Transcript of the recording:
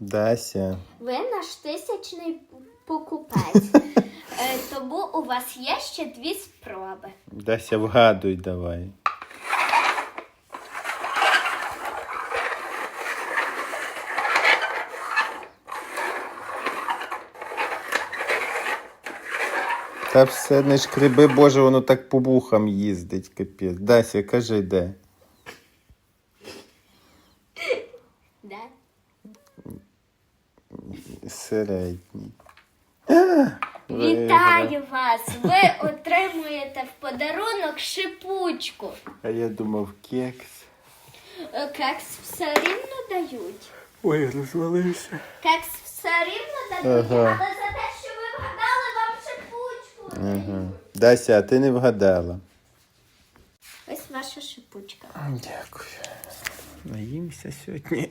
Дася. Ви наш тисячний покупець. Е, Тому у вас є ще дві спроби. Дася, вгадуй давай. Та все не шкриби, боже, воно так по вухам їздить, капець. Дася, кажи де. Де? Середній. Вітаю вас! Ви отримуєте в подарунок шипучку. А я думав кекс. Е, Кекс все рівно дають. Ой, розвалився. Кекс все рівно дають, Ага. але за те, що ви вгадали вам шипучку. Ага. Дася, а ти не вгадала. Ось ваша шипучка. Дякую. Наїмся сьогодні.